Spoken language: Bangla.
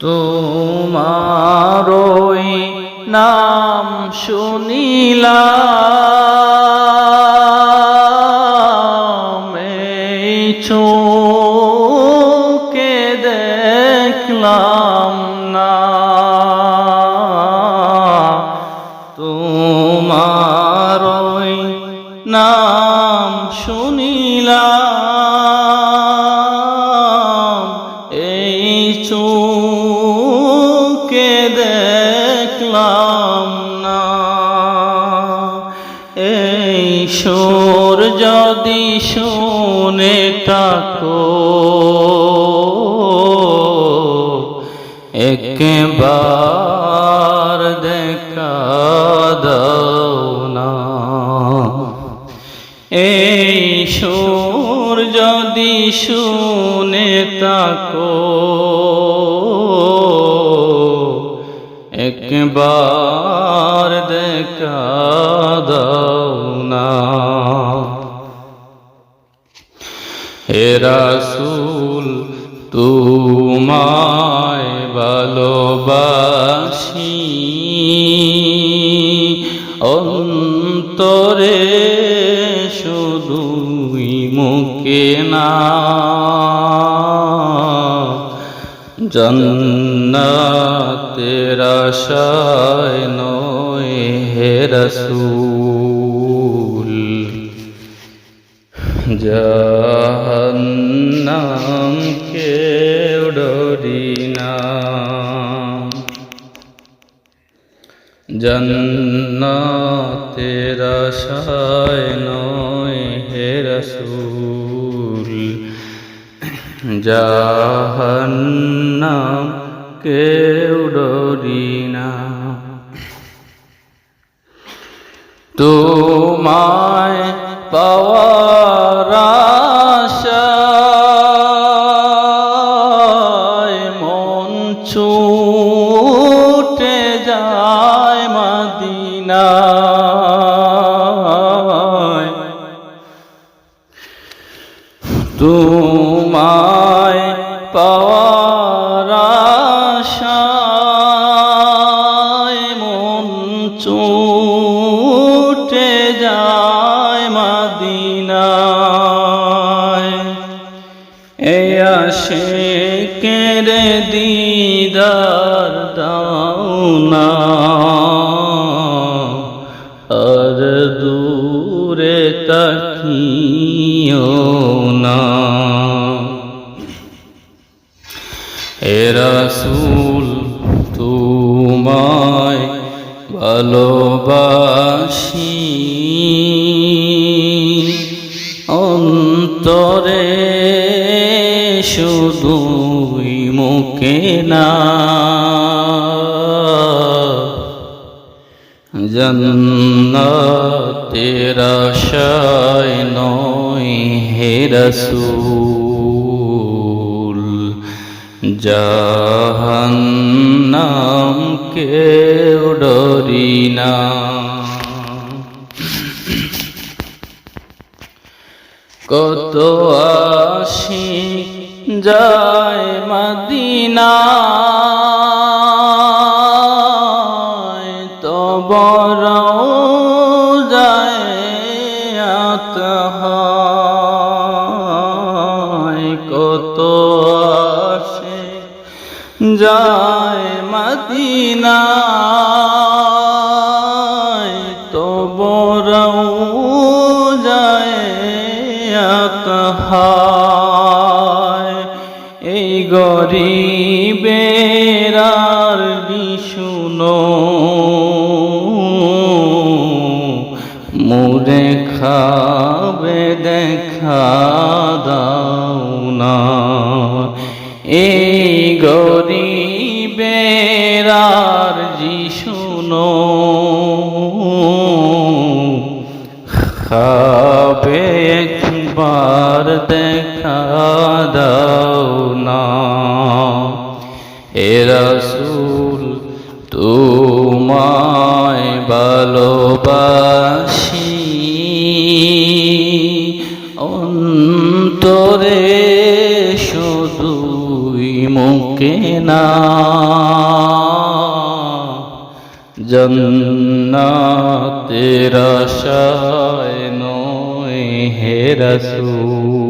তোমারই নাম শুনিলাম। চোখে দেখলাম না। তোমারই নাম শুনিলাম চোখে দেখলাম না। এই সুর যদি শুনে তাকো একবার দেখা দাও না। এই সুর যদি শুনে তাকো একবার দেখা দাও না হে রাসূল তোমায় ভালোবাসি অন্তরে শুধুই মুখে না জন্নাতের আশায় নয় হে রসূল। জাহান্নাম কেউ ডরি না নয় হে রসূল। জাহান্নাম কেউ ডরি না। তোমায় পাওয়ার আশায় মন ছুটে যায় মদিনায়। তোমায় এই আসে কেড়ে দিদার দাও না আর দূরে তাকিও না। এ রাসূল, তোমায় ভালোবাসি। অন্তরে শুধুই মুখে না। জন্নাতের আশায় নয় হে রসূল জাহান্নাম কেউ ডরি না। কত আসি যায় মদিনা। তো বড় যায় কত আসে যায় মদিনা। তো বড় যায় আত হয় গরিবের আর শুনো? মুরে খাবে দেখা দাও না। এই গরিবের আর শুনো? খাবে একবার দেখা দাও এ রসুল তোমায় ভালোবাসি। অন্তরে শুধুই মুখ না জন্নাতের আশায় নয় হে রসূল।